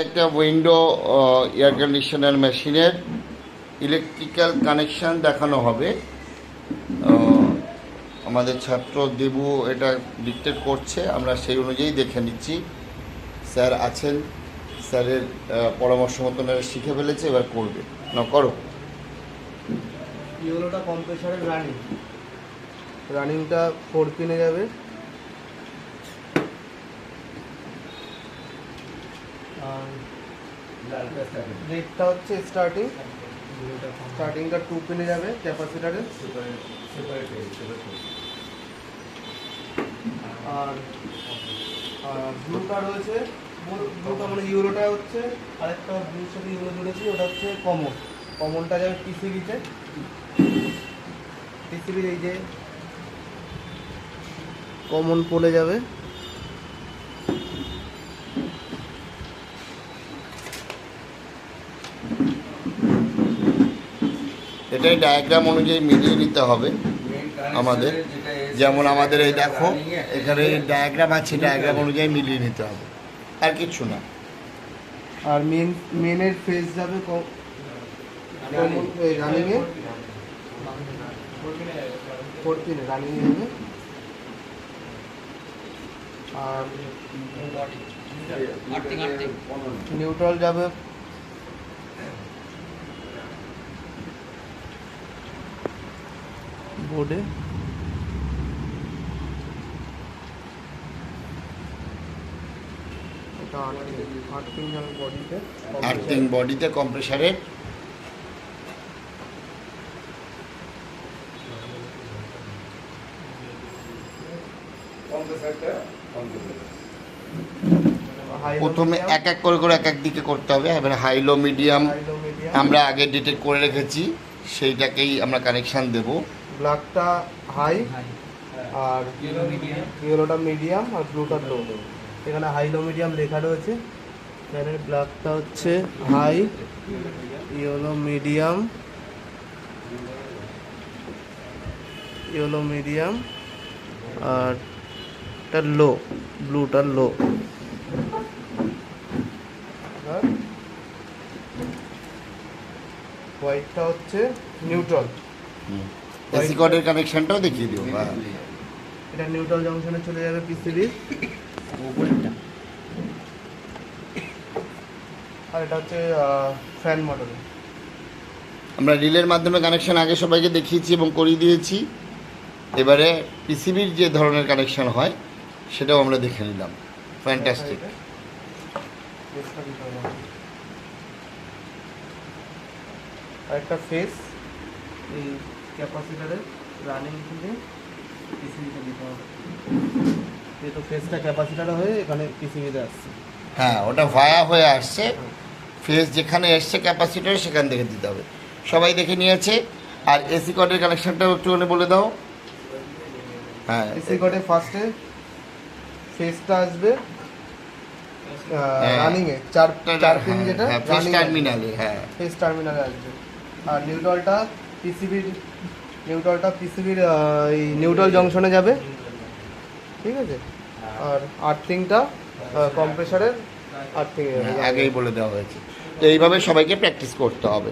একটা window air conditioner মেশিনের electrical connection দেখানো হবে। আমাদের ছাত্র দেবু এটা ডিকটেট করছে, আমরা সেই অনুযায়ী দেখে নিচ্ছি। স্যার আছেন, স্যারের পরামর্শ মতন শিখে ফেলেছে, এবার করবে। না করো। কম্প্রেসারের রানিং রানিংটা ফোর পিনে যাবে। রেটটা হচ্ছে স্টার্টিং স্টার্টিংটা টু পিনে যাবে ক্যাপাসিটারে আর ব্লুটা রয়েছে ব্লুটা মানে ইউরোটা হচ্ছে, আরেকটা ব্লুর সাথে ইউরো জুড়েছি, ওটা হচ্ছে কমন কমনটা যাবে পিসিবিতে পিসিবির এই যে কমন পড়ে যাবে। এটাই ডায়াগ্রাম অনুযায়ী মিলিয়ে নিতে হবে আমাদের। যেমন আমাদের এই দেখো এখানে ডায়াগ্রাম আছে ডায়াগ্রাম অনুযায়ী মিলিয়ে নিতে হবে। আর কিছু না। আর মেন মেনের ফেস যাবে কমন রানিংয়ে ফোরটিনে রানিং যাবে। আর নিউট্রাল যাবে বোর্ডে। আর্থিং বডিতে কম্প্রেসারের প্রথমে এক এক করে করে এক এক দিকে করতে হবে এবার হাই লো মিডিয়াম আমরা আগে ডিটেক্ট করে রেখেছি সেইটাকেই আমরা কানেকশান দেব। ব্ল্যাকটা হাই আর ইয়েলোটা মিডিয়াম আর ব্লুটা লো। এখানে হাই লো মিডিয়াম লেখা রয়েছে। ফ্যানের ব্ল্যাকটা হচ্ছে high yellow medium. Yellow medium আর এটা লো ব্লুটা লো। আর হোয়াইটটা হচ্ছে নিউট্রাল। এসি কর্ডের কানেকশানটাও দেখিয়ে দিও এটা নিউট্রাল জংশনে চলে যাবে পিসিবি আর এটা হচ্ছে ফ্যান মডেল আমরা রিলের মাধ্যমে কানেকশন আগে সবাইকে দেখিয়েছি এবং করিয়ে দিয়েছি। এবারে পিসিবির যে ধরনের কানেকশন হয় সেটাও আমরা দেখে নিলাম। ফ্যান্টাস্টিক আর একটা ফেস এই ক্যাপাসিটারের রানিং থেকে পিসিবিতে দিতে হবে। যেহেতু ফেসটা ক্যাপাসিটারে হয়ে এখানে পিসিবিতে আসছে। হ্যাঁ ওটা ভায়া হয়ে আসছে। ফেস যেখানে এসছে ক্যাপাসিটার সেখান থেকে দিতে হবে। সবাই দেখে নিয়েছে। আর এসি কর্ডের কানেকশনটাও একটুখানি বলে দাও। হ্যাঁ এসি কোডে ফার্স্টে ফেসটা আসবে হ্যাঁ। রানিং এ চার চার পিন যেটা হ্যাঁ ফেস টার্মিনালে হ্যাঁ। ফেস টার্মিনালে আসবে। আর নিউট্রালটা পিসিবির নিউট্রালটা পিসিবির এই নিউট্রাল জংশনে যাবে। ঠিক আছে? আর আর্থিংটা কম্প্রেসারের আর্থিং আগেই বলে দেওয়া হয়েছে। তো এইভাবে সবাইকে প্র্যাকটিস করতে হবে।